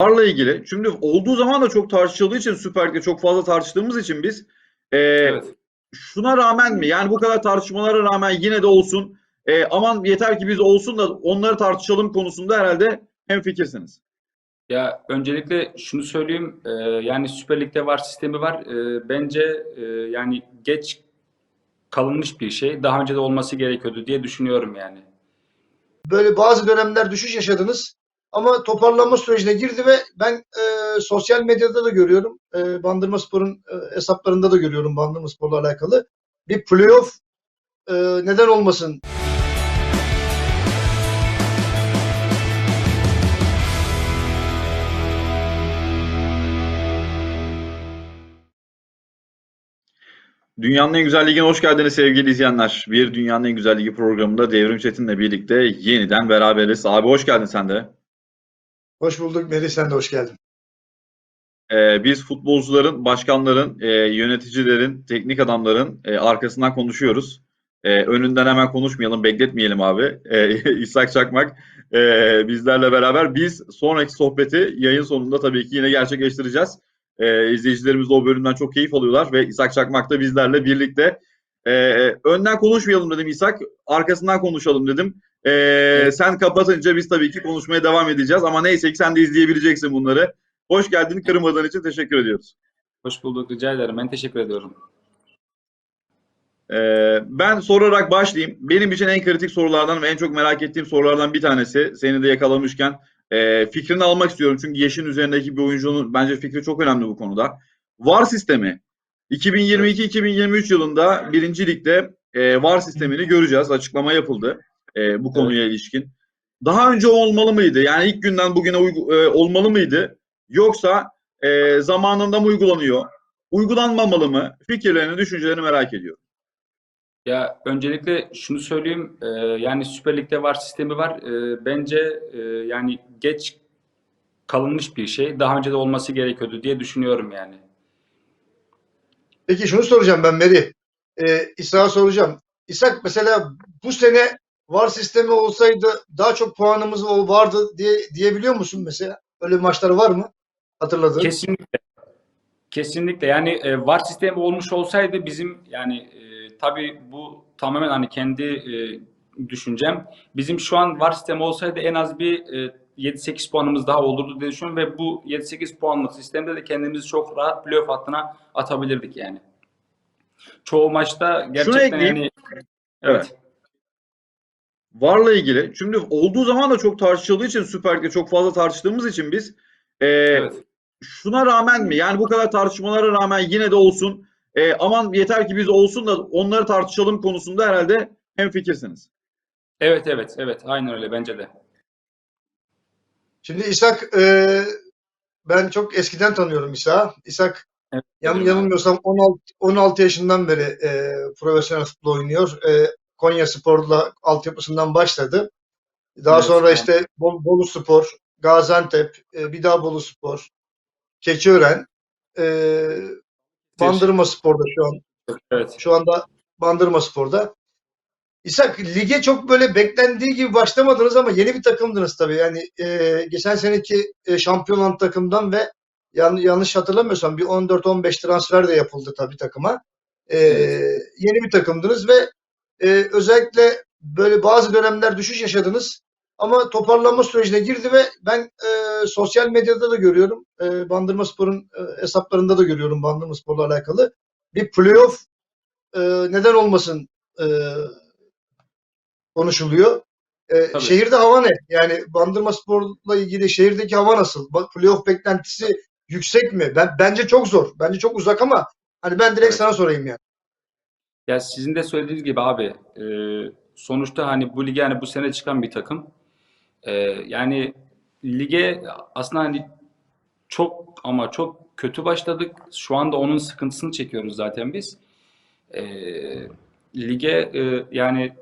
Varla ilgili. Şimdi olduğu zaman da çok tartışıldığı için Süper Lig'de çok fazla tartıştığımız için biz e, Evet. şuna rağmen mi? Yani bu kadar tartışmalara rağmen yine de olsun. e, aman yeter ki biz olsun da onları tartışalım konusunda herhalde hemfikirsiniz. Ya öncelikle şunu söyleyeyim. e, yani Süper Lig'de var sistemi var. E, bence e, yani geç kalınmış bir şey. Daha önce de olması gerekiyordu diye düşünüyorum yani. Böyle bazı dönemler düşüş yaşadınız ama toparlanma sürecine girdi ve ben e, sosyal medyada da görüyorum. E, Bandırma Spor'un e, hesaplarında da görüyorum Bandırma Spor'la alakalı. Bir playoff e, neden olmasın Dünyanın en güzel ligine hoş geldiniz sevgili izleyenler. Bir Dünyanın en güzel ligi programında Devrim Çetin'le birlikte yeniden beraberiz. Abi hoş geldin sen de. Hoş bulduk Melih sen de hoş geldin. Ee, biz futbolcuların, başkanların, e, yöneticilerin, teknik adamların e, arkasından konuşuyoruz. E, önünden hemen konuşmayalım, bekletmeyelim abi. E, İshak Çakmak e, bizlerle beraber. Biz sonraki sohbeti yayın sonunda tabii ki yine gerçekleştireceğiz. E, izleyicilerimiz de o bölümden çok keyif alıyorlar ve İshak Çakmak da bizlerle birlikte. E, önden konuşmayalım dedim İshak, arkasından konuşalım dedim. E, sen kapatınca biz tabii ki konuşmaya devam edeceğiz ama neyse ki sen de izleyebileceksin bunları. Hoş geldin. Kırmadığın için teşekkür ediyoruz. Hoş bulduk. Rica ederim. Ben teşekkür ediyorum. Ee, ben sorarak başlayayım. Benim için en kritik sorulardan ve en çok merak ettiğim sorulardan bir tanesi. Seni de yakalamışken e, fikrini almak istiyorum. Çünkü Yeşil'in üzerindeki bir oyuncunun bence fikri çok önemli bu konuda. VAR sistemi. 2022-2023 yılında birinci ligde e, VAR sistemini göreceğiz. Açıklama yapıldı e, bu konuya ilişkin. Daha önce olmalı mıydı? Yani ilk günden bugüne uygu- e, olmalı mıydı? Yoksa e, zamanında mı uygulanıyor? Uygulanmamalı mı? Fikirlerini, düşüncelerini merak ediyorum. Ya öncelikle şunu söyleyeyim. e, yani Süper Lig'de var sistemi var. E, bence e, yani geç kalınmış bir şey. Daha önce de olması gerekiyordu diye düşünüyorum yani. Peki şunu soracağım ben Melih. E, İshak'a soracağım. İshak mesela bu sene VAR sistemi olsaydı daha çok puanımız o vardı diye diyebiliyor musun mesela? Öyle maçlar var mı? Hatırladığın. Kesinlikle. Kesinlikle. Yani e, VAR sistemi olmuş olsaydı bizim yani e, tabii bu tamamen hani kendi e, düşüncem. Bizim şu an VAR sistemi olsaydı en az bir e, 7-8 puanımız daha olurdu diye düşünüyorum ve bu 7-8 puanlık sistemde de kendimizi çok rahat playoff hattına atabilirdik yani. Çoğu maçta gerçekten yani Evet. VAR'la ilgili. Şimdi olduğu zaman da çok tartışıldığı için Süper Lig'de çok fazla tartıştığımız için biz e, Evet. şuna rağmen mi? Yani bu kadar tartışmalara rağmen yine de olsun. E, aman yeter ki biz olsun da onları tartışalım konusunda herhalde hemfikirsiniz. Evet evet evet aynen öyle bence de. Şimdi İshak e, ben çok eskiden tanıyorum İshak'ı. İshak Evet, yan, yanılmıyorsam 16, 16 yaşından beri e, profesyonel futbol oynuyor. E, Konya Spor'la altyapısından başladı. Daha Evet, sonra işte Bol, Bolu Spor, Gaziantep, e, bir daha Bolu Spor, Keçiören, e, Bandırma Spor'da şu an Evet. şu anda Bandırma Spor'da. İshak lige çok böyle beklendiği gibi başlamadınız ama yeni bir takımdınız tabii. Yani e, geçen seneki e, şampiyon olan takımdan ve yan, yanlış hatırlamıyorsam bir 14-15 transfer de yapıldı tabii takıma. E, Evet. Yeni bir takımdınız ve e, özellikle böyle bazı dönemler düşüş yaşadınız ama toparlanma sürecine girdi ve ben e, sosyal medyada da görüyorum. E, Bandırma Spor'un e, hesaplarında da görüyorum Bandırma Spor'la alakalı. Bir playoff e, neden olmasın e, konuşuluyor. E, Tabii. şehirde hava ne? Yani Bandırma Spor'la ilgili şehirdeki hava nasıl? Playoff beklentisi yüksek mi? Ben bence çok zor. Bence çok uzak ama hani ben direkt Evet. sana sorayım yani. Ya sizin de söylediğiniz gibi abi e, sonuçta hani bu lige hani bu sene çıkan bir takım. E, yani lige aslında hani çok ama çok kötü başladık. Şu anda onun sıkıntısını çekiyoruz zaten biz. E, lige e, yani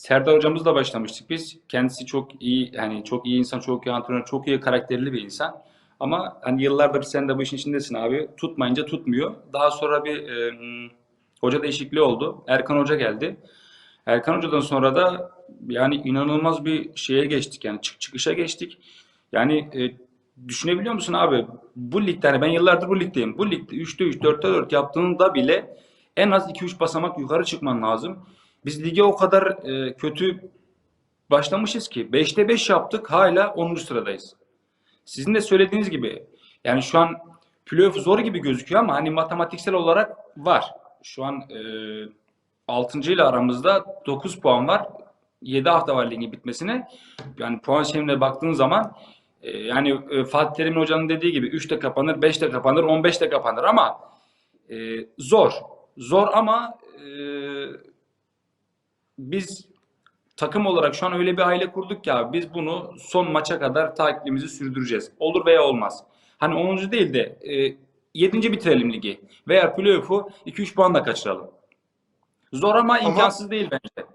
Serdar hocamızla başlamıştık biz. Kendisi çok iyi yani çok iyi insan, çok iyi antrenör, çok iyi karakterli bir insan. Ama hani yıllardır sen de bu işin içindesin abi. Tutmayınca tutmuyor. Daha sonra bir e, hoca değişikliği oldu. Erkan Hoca geldi. Erkan Hoca'dan sonra da yani inanılmaz bir şeye geçtik yani çık çıkışa geçtik. Yani e, düşünebiliyor musun abi? Bu ligde hani ben yıllardır bu ligdeyim. Bu ligde 3'te 3, 4'te 4 yaptığında bile en az 2-3 basamak yukarı çıkman lazım. Biz lige o kadar e, kötü başlamışız ki 5'te 5 yaptık hala 10. sıradayız. Sizin de söylediğiniz gibi yani şu an playoff zor gibi gözüküyor ama hani matematiksel olarak var. Şu an e, 6. ile aramızda 9 puan var. 7 hafta var ligin bitmesine. Yani puan şeyine baktığın zaman e, yani e, Fatih Terim Hoca'nın dediği gibi 3'te kapanır, 5'te kapanır, 15'te kapanır ama e, zor. Zor ama e, biz takım olarak şu an öyle bir aile kurduk abi biz bunu son maça kadar takibimizi sürdüreceğiz. Olur veya olmaz. Hani 10. değil de e, 7. bitirelim ligi veya playoff'u 2-3 puanla kaçıralım. Zor ama, Ama- imkansız değil bence.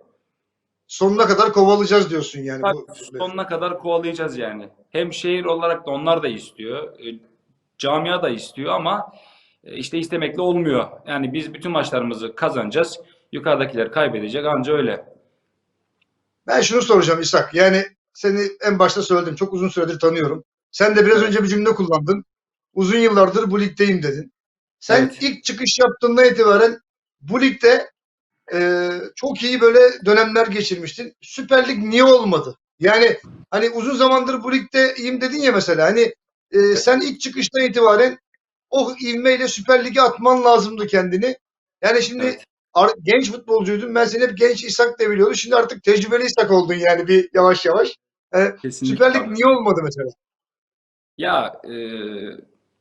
Sonuna kadar kovalayacağız diyorsun yani. Tabii, bu sonuna kadar kovalayacağız yani. Hem şehir olarak da onlar da istiyor. e, Camia da istiyor ama e, işte istemekle olmuyor. Yani biz bütün maçlarımızı kazanacağız. Yukarıdakiler kaybedecek anca öyle. Ben şunu soracağım İshak. Yani seni en başta söyledim. Çok uzun süredir tanıyorum. Sen de biraz önce bir cümle kullandın. Uzun yıllardır bu ligdeyim dedin. Sen Evet. ilk çıkış yaptığından itibaren bu ligde e, çok iyi böyle dönemler geçirmiştin. Süper Lig niye olmadı? Yani hani uzun zamandır bu ligdeyim dedin ya mesela. Hani e, sen ilk çıkıştan itibaren o ivmeyle Süper Lig'e atman lazımdı kendini. Yani şimdi Evet. ar- genç futbolcuydun. Ben seni hep genç İshak diye biliyordum. Şimdi artık tecrübeli İshak oldun yani bir yavaş yavaş. E, Kesinlikle. Süper Lig abi. niye olmadı mesela? Ya e,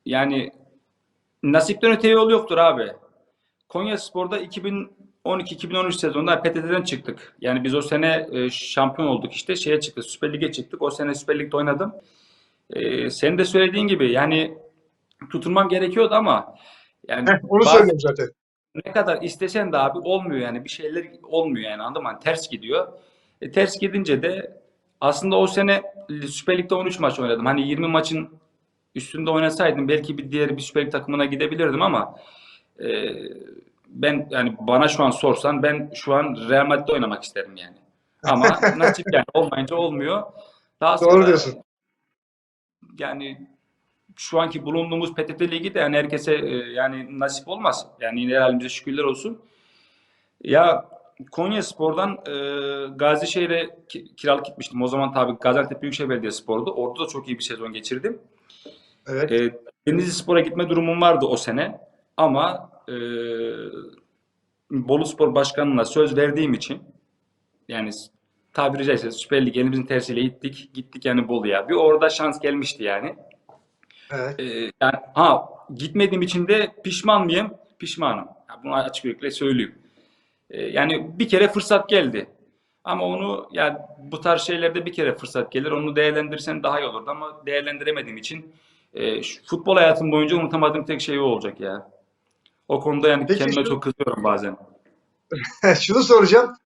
yani nasipten öte yol yoktur abi. Konya Spor'da 2012-2013 sezonunda PTT'den çıktık. Yani biz o sene e, şampiyon olduk işte şeye çıktık Süper Lig'e çıktık. O sene Süper Lig'de oynadım. E, senin de söylediğin gibi yani tutunman gerekiyordu ama yani Heh, onu söylüyorum zaten. ne kadar istesen de abi olmuyor yani bir şeyler olmuyor yani anladın mı? Hani ters gidiyor. E, ters gidince de aslında o sene Süper Lig'de 13 maç oynadım. Hani 20 maçın üstünde oynasaydım belki bir diğer bir Süper Lig takımına gidebilirdim ama e, ben yani bana şu an sorsan ben şu an Real Madrid'de oynamak isterim yani. Ama nasip yani olmayınca olmuyor. Daha Doğru sonra diyorsun. yani şu anki bulunduğumuz PTT Ligi de yani herkese e, yani nasip olmaz. Yani yine halimize şükürler olsun. Ya Konya Spor'dan e, Gazişehir'e ki- kiralık gitmiştim. O zaman tabii Gaziantep Büyükşehir Belediyespor'du. Orada da çok iyi bir sezon geçirdim. Evet. E, Denizli Spor'a gitme durumum vardı o sene. Ama e, Bolu Spor Başkanı'na söz verdiğim için yani tabiri caizse Süper Lig elimizin tersiyle gittik. Gittik yani Bolu'ya. Bir orada şans gelmişti yani. Evet. Ee, yani ha gitmediğim için de pişman mıyım? Pişmanım. Ya bunu açık yürekle söyleyeyim. Ee, yani bir kere fırsat geldi. Ama onu yani bu tarz şeylerde bir kere fırsat gelir. Onu değerlendirsen daha iyi olurdu ama değerlendiremediğim için e, futbol hayatım boyunca unutamadığım tek şey o olacak ya. O konuda yani Peki kendime şu- çok kızıyorum bazen. Şunu soracağım.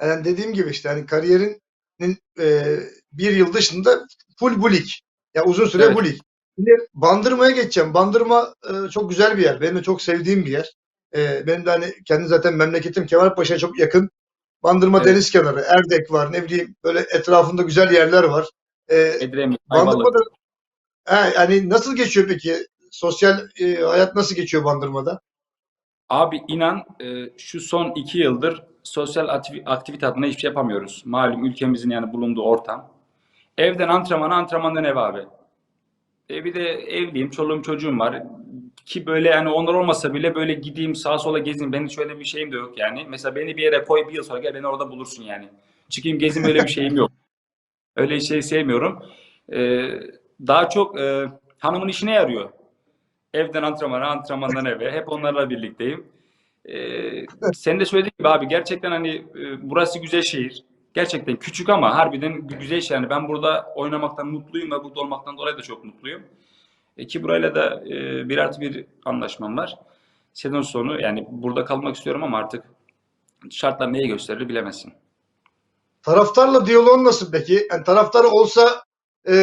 Yani dediğim gibi işte hani kariyerinin e, bir yıl dışında full bu lig. Ya uzun süre Evet. bu lig. Şimdi Bandırma'ya geçeceğim. Bandırma e, çok güzel bir yer. Benim de çok sevdiğim bir yer. E, benim de hani kendi zaten memleketim Kemalpaşa'ya çok yakın. Bandırma Evet. deniz kenarı, Erdek var, ne bileyim böyle etrafında güzel yerler var. E, Edremit. Bandırma'da yani nasıl geçiyor peki? Sosyal e, hayat nasıl geçiyor Bandırma'da? Abi inan e, şu son iki yıldır sosyal aktivi- aktivite adına hiçbir şey yapamıyoruz. Malum ülkemizin yani bulunduğu ortam. Evden antrenmana, antrenmandan eve abi. E bir de evliyim, çoluğum çocuğum var. Ki böyle yani onlar olmasa bile böyle gideyim sağa sola gezeyim. Benim şöyle bir şeyim de yok yani. Mesela beni bir yere koy bir yıl sonra gel beni orada bulursun yani. Çıkayım gezeyim öyle bir şeyim yok. Öyle şey sevmiyorum. E, daha çok e, hanımın işine yarıyor. Evden antrenmana, antrenmandan eve. Hep onlarla birlikteyim. Ee, sen de söylediğin gibi abi gerçekten hani e, burası güzel şehir. Gerçekten küçük ama harbiden güzel şehir. Yani ben burada oynamaktan mutluyum ve burada olmaktan dolayı da çok mutluyum. E, ki burayla da e, bir artı bir anlaşmam var. Sezon sonu yani burada kalmak istiyorum ama artık şartlar neyi gösterir bilemezsin. Taraftarla diyaloğun nasıl peki? Yani taraftar olsa e,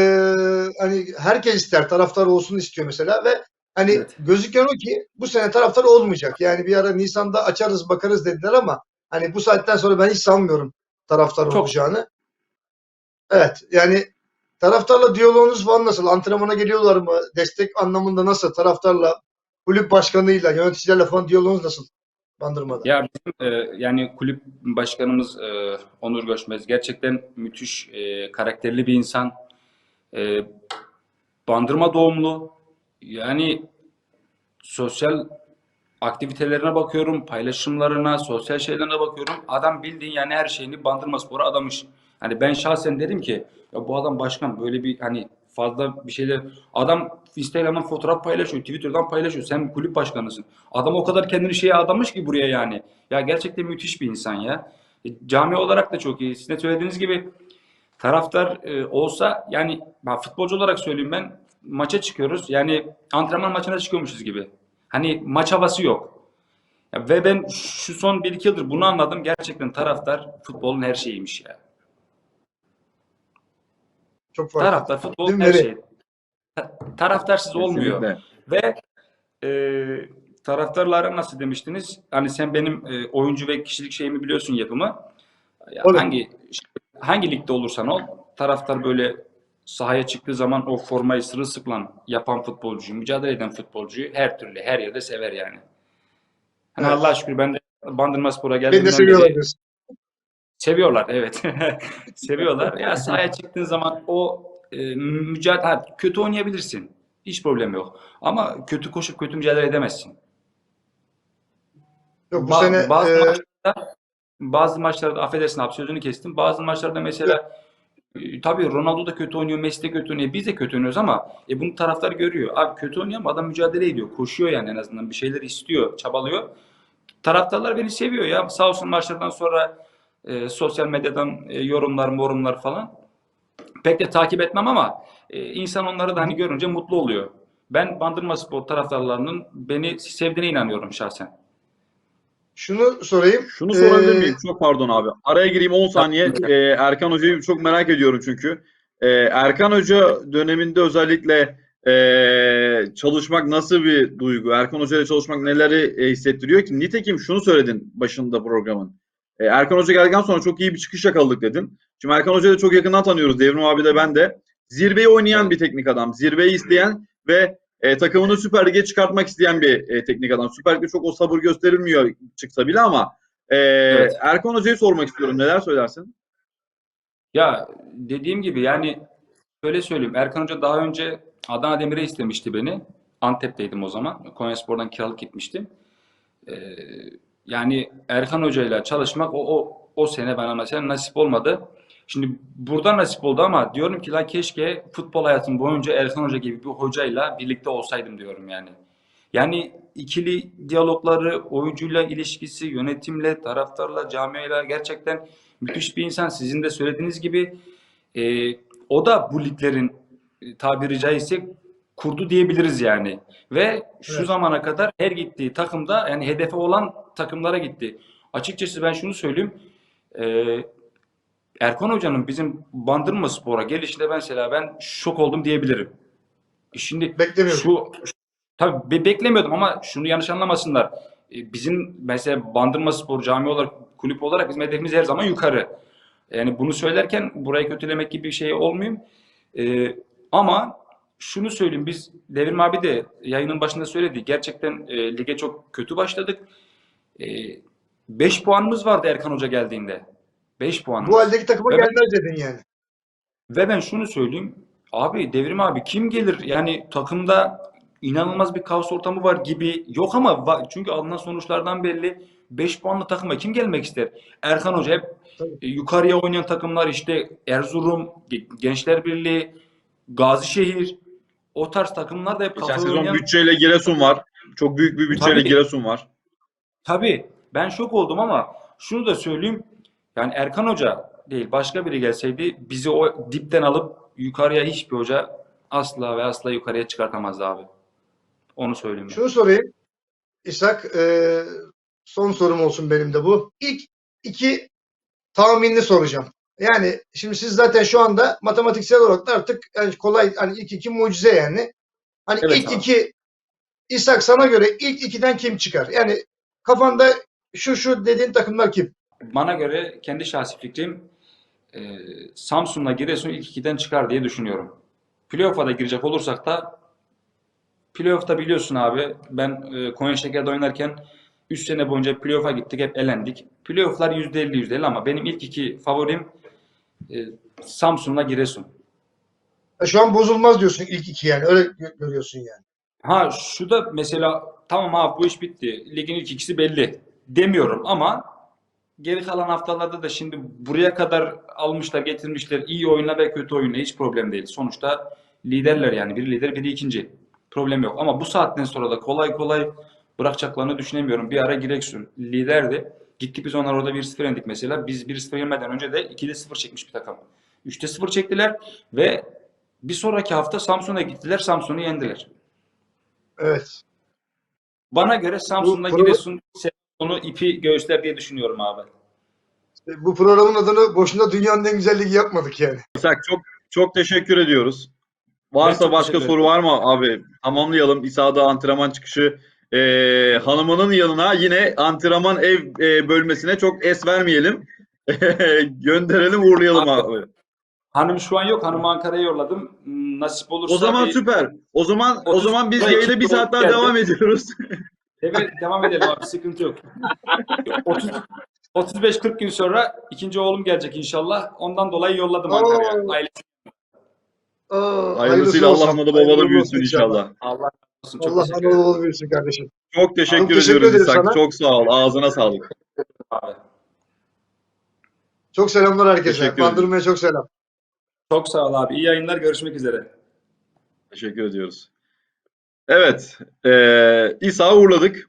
hani herkes ister taraftar olsun istiyor mesela ve hani Evet. gözüken o ki bu sene taraftar olmayacak. Yani bir ara Nisan'da açarız bakarız dediler ama hani bu saatten sonra ben hiç sanmıyorum taraftar Çok. olacağını. Evet yani taraftarla diyaloğunuz falan nasıl? Antrenmana geliyorlar mı? Destek anlamında nasıl? Taraftarla, kulüp başkanıyla, yöneticilerle falan diyaloğunuz nasıl? Bandırmada. Ya bizim e, yani kulüp başkanımız e, Onur Göçmez gerçekten müthiş e, karakterli bir insan. E, Bandırma doğumlu. Yani sosyal aktivitelerine bakıyorum, paylaşımlarına, sosyal şeylerine bakıyorum. Adam bildiğin yani her şeyini Bandırma Spor'a adamış. Hani ben şahsen dedim ki ya bu adam başkan böyle bir hani fazla bir şeyler adam Instagram'dan fotoğraf paylaşıyor, Twitter'dan paylaşıyor. Sen kulüp başkanısın. Adam o kadar kendini şeye adamış ki buraya yani. Ya gerçekten müthiş bir insan ya. E, cami olarak da çok iyi. Sizin söylediğiniz gibi taraftar e, olsa yani ben futbolcu olarak söyleyeyim ben maça çıkıyoruz. Yani antrenman maçına çıkıyormuşuz gibi. Hani maç havası yok. Ya ve ben şu son 1-2 yıldır bunu anladım. Gerçekten taraftar futbolun her şeyiymiş ya. Çok farklı. Taraftar futbolun her şeyi. Ta- Taraftarsız olmuyor. Kesinlikle. Ve e, taraftarlara nasıl demiştiniz? Hani sen benim e, oyuncu ve kişilik şeyimi biliyorsun yapımı. Ya hangi hangi ligde olursan ol, taraftar böyle sahaya çıktığı zaman o formayı sırılsıklam yapan futbolcuyu, mücadele eden futbolcuyu her türlü her yerde sever yani. Hani Evet. Allah'a şükür ben de Bandırmaspor'a Beni de geldiğimden seviyorlar beri diyorsun. Seviyorlar evet. Seviyorlar. Ya sahaya çıktığın zaman o e, mücadele kötü oynayabilirsin. Hiç problem yok. Ama kötü koşup kötü mücadele edemezsin. Yok bu Ba- sene bazı e, maçlarda bazı maçlarda affedersin abi sözünü kestim. Bazı maçlarda mesela e, tabii Ronaldo da kötü oynuyor, Messi de kötü oynuyor. Biz de kötü oynuyoruz ama e, bunu taraftar görüyor. Abi kötü oynuyor ama adam mücadele ediyor. Koşuyor yani en azından bir şeyler istiyor, çabalıyor. Taraftarlar beni seviyor ya. Sağ olsun maçlardan sonra e, sosyal medyadan e, yorumlar, morumlar falan. Pek de takip etmem ama e, insan onları da hani görünce mutlu oluyor. Ben Bandırma Spor taraftarlarının beni sevdiğine inanıyorum şahsen. Şunu sorayım. Şunu sorabilir Ee, miyim? Çok pardon abi. Araya gireyim 10 saniye. Ee, Erkan Hoca'yı çok merak ediyorum çünkü. Ee, Erkan Hoca döneminde özellikle ee, çalışmak nasıl bir duygu? Erkan Hoca ile çalışmak neleri e, hissettiriyor ki? Nitekim şunu söyledin başında programın. Ee, Erkan Hoca geldikten sonra çok iyi bir çıkış yakaladık dedin. Şimdi Erkan Hoca'yı da çok yakından tanıyoruz. Devrim abi de ben de. Zirveyi oynayan bir teknik adam. Zirveyi isteyen ve e, takımını Süper Lig'e çıkartmak isteyen bir e, teknik adam. Süper Lig'de çok o sabır gösterilmiyor çıksa bile ama e, Evet. Erkan Hoca'yı sormak istiyorum. Neler söylersin? Ya dediğim gibi yani şöyle söyleyeyim. Erkan Hoca daha önce Adana Demir'e istemişti beni. Antep'teydim o zaman. Konyaspor'dan kiralık gitmiştim. Ee, yani Erkan Hoca ile çalışmak o, o, o sene bana mesela nasip olmadı. Şimdi burada nasip oldu ama diyorum ki la keşke futbol hayatım boyunca Erkan Hoca gibi bir hocayla birlikte olsaydım diyorum yani. Yani ikili diyalogları, oyuncuyla ilişkisi, yönetimle, taraftarla, camiayla gerçekten müthiş bir insan. Sizin de söylediğiniz gibi e, o da bu liglerin e, tabiri caizse kurdu diyebiliriz yani. Ve şu Evet. zamana kadar her gittiği takımda yani hedefi olan takımlara gitti. Açıkçası ben şunu söyleyeyim. E, Erkan Hoca'nın bizim Bandırma Spor'a gelişinde mesela ben şok oldum diyebilirim. E Şimdi şu tabii be- beklemiyordum ama şunu yanlış anlamasınlar. E, Bizim mesela Bandırma Spor cami olarak kulüp olarak bizim hedefimiz her zaman yukarı. Yani bunu söylerken burayı kötülemek gibi bir şey olmayayım. E, ama şunu söyleyeyim biz Devrim abi de yayının başında söyledi. Gerçekten e, lige çok kötü başladık. 5 puanımız vardı Erkan Hoca geldiğinde. 5 puanımız. Bu haldeki takıma Evet. gelmez dedin yani. Ve ben şunu söyleyeyim. Abi Devrim abi kim gelir? Yani takımda inanılmaz bir kaos ortamı var gibi. Yok ama va- çünkü alınan sonuçlardan belli 5 puanlı takıma kim gelmek ister? Erkan Hoca hep Tabii. e, yukarıya oynayan takımlar işte Erzurum, Ge- Gençler Birliği, Gazişehir o tarz takımlar da hep Geçen kafaya sezon oynayan bütçeyle Giresun var. Çok büyük bir bütçeyle Tabii. Giresun var. Tabii ben şok oldum ama şunu da söyleyeyim. Yani Erkan Hoca değil başka biri gelseydi bizi o dipten alıp yukarıya hiçbir hoca asla ve asla yukarıya çıkartamazdı abi. Onu söyleyeyim ben. Şunu sorayım. İshak e, son sorum olsun benim de bu. İlk iki tahminini soracağım. Yani şimdi siz zaten şu anda matematiksel olarak da artık yani kolay hani ilk iki mucize yani. Hani Evet ilk abi. iki İshak sana göre ilk ikiden kim çıkar? Yani kafanda şu şu dediğin takımlar kim? Bana göre kendi şahsi fikrim e, Samsun'la Giresun ilk ikiden çıkar diye düşünüyorum. Playoff'a da girecek olursak da playoff'ta biliyorsun abi ben e, Konya Şeker'de oynarken 3 sene boyunca playoff'a gittik hep elendik. Playoff'lar %50 %50 ama benim ilk iki favorim e, Samsun'la Giresun. Şu an bozulmaz diyorsun ilk iki yani. Öyle gö- görüyorsun yani. Ha şu da mesela tamam abi bu iş bitti. Ligin ilk ikisi belli demiyorum ama geri kalan haftalarda da şimdi buraya kadar almışlar getirmişler iyi oyunla ve kötü oyunla hiç problem değil. Sonuçta liderler yani biri lider biri ikinci. Problem yok ama bu saatten sonra da kolay kolay bırakacaklarını düşünemiyorum. Bir ara Giresun liderdi. Gittik biz onlar orada 1-0 yendik mesela. Biz 1-0 yenmeden önce de 2'de 0 çekmiş bir takım. 3'te 0 çektiler ve bir sonraki hafta Samsun'a gittiler. Samsun'u yendiler. Evet. Bana göre Samsun'la Giresun sezonu ipi göğüsler diye düşünüyorum abi. E, Bu programın adını boşuna dünyanın en güzel ligi yapmadık yani. İshak çok çok teşekkür ediyoruz. Varsa başka soru var mı abi? Tamamlayalım. İsa'da antrenman çıkışı Ee, hanımının yanına yine antrenman ev e, bölmesine çok es vermeyelim. Gönderelim uğurlayalım Abi, abi. Hanım şu an yok. Hanımı Ankara'ya yolladım. Nasip olursa O zaman bir- süper. O zaman o Otuz- zaman biz yayına bir saat daha geldi. devam ediyoruz. Evet, devam edelim abi. Sıkıntı yok. 30 35-40 gün sonra ikinci oğlum gelecek inşallah. Ondan dolayı yolladım Oo. Ankara'ya. Ailesi Aa, Hayırlısıyla. Allah analı babalı büyüsün inşallah. Allah razı olsun. Çok Allah teşekkür ederim analı babalı büyüsün kardeşim. Çok teşekkür, Çok teşekkür ediyoruz İshak. sana. Çok sağ ol. Ağzına sağlık. abi. Çok selamlar herkese. Teşekkür ederim. Bandırmaya çok selam. Çok sağ ol abi. İyi yayınlar. Görüşmek üzere. Teşekkür ediyoruz. Evet, eee İsa uğurladık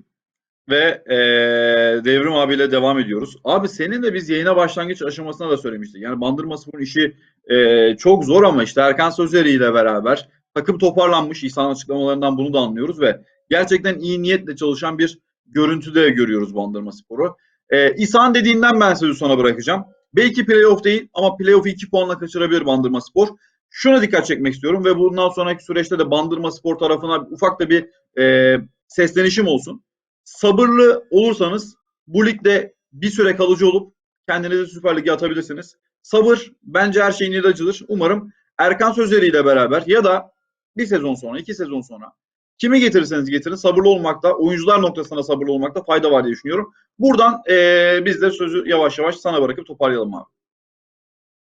ve eee, Devrim abiyle devam ediyoruz. Abi senin de biz yayına başlangıç aşamasında da söylemiştik. Yani Bandırma Spor'un işi eee, çok zor ama işte Erkan Sözleri ile beraber takım toparlanmış. İsa'nın açıklamalarından bunu da anlıyoruz ve gerçekten iyi niyetle çalışan bir görüntü de görüyoruz Bandırma Spor'u. Eee İsa'nın dediğinden ben sözü sana bırakacağım. Belki playoff değil ama playoff'u 2 puanla kaçırabilir Bandırma Spor şuna dikkat çekmek istiyorum ve bundan sonraki süreçte de Bandırma Spor tarafına ufak da bir e, seslenişim olsun. Sabırlı olursanız bu ligde bir süre kalıcı olup kendinizi Süper Lig'e atabilirsiniz. Sabır bence her şeyin ilacıdır. Umarım Erkan Sözleri ile beraber ya da bir sezon sonra, iki sezon sonra kimi getirirseniz getirin sabırlı olmakta, oyuncular noktasında sabırlı olmakta fayda var diye düşünüyorum. Buradan e, biz de sözü yavaş yavaş sana bırakıp toparlayalım abi.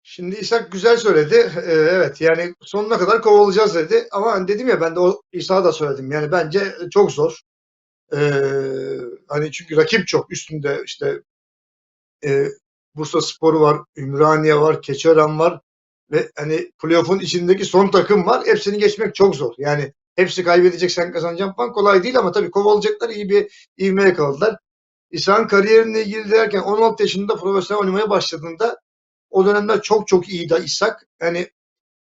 Şimdi İshak güzel söyledi. Ee, evet yani sonuna kadar kovalayacağız dedi. Ama hani dedim ya ben de o İsa da söyledim. Yani bence çok zor. Ee, hani çünkü rakip çok üstünde işte e, Bursa Sporu var, Ümraniye var, Keçiören var ve hani playoff'un içindeki son takım var. Hepsini geçmek çok zor. Yani hepsi kaybedecek sen kazanacaksın falan kolay değil ama tabii kovalayacaklar iyi bir ivme yakaladılar. İsa'nın kariyerinle ilgili derken 16 yaşında profesyonel oynamaya başladığında o dönemler çok çok iyiydi İshak. Yani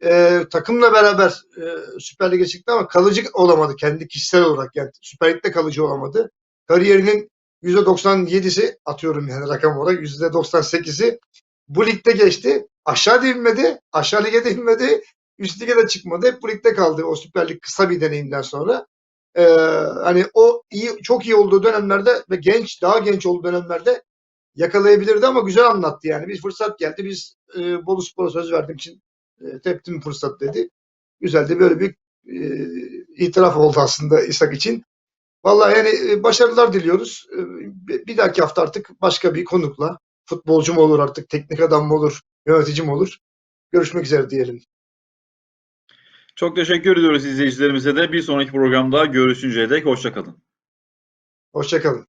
e, takımla beraber e, Süper Lig'e çıktı ama kalıcı olamadı kendi kişisel olarak yani Süper Lig'de kalıcı olamadı. Kariyerinin %97'si atıyorum yani rakam olarak %98'i bu ligde geçti. Aşağı da inmedi. Aşağı lige de inmedi. Üst lige de çıkmadı. Hep bu ligde kaldı o Süper Lig kısa bir deneyimden sonra. Ee, hani o iyi çok iyi olduğu dönemlerde ve genç daha genç olduğu dönemlerde yakalayabilirdi ama güzel anlattı yani. Bir fırsat geldi. Biz e, Bolu Spor'a söz verdiğim için e, teptim fırsat dedi. Güzel de böyle bir e, itiraf oldu aslında İshak için. Vallahi yani e, başarılar diliyoruz. E, bir bir dahaki hafta artık başka bir konukla futbolcu mu olur artık, teknik adam mı olur, yönetici mi olur? Görüşmek üzere diyelim. Çok teşekkür ediyoruz izleyicilerimize de. Bir sonraki programda görüşünceye dek hoşçakalın. Hoşçakalın.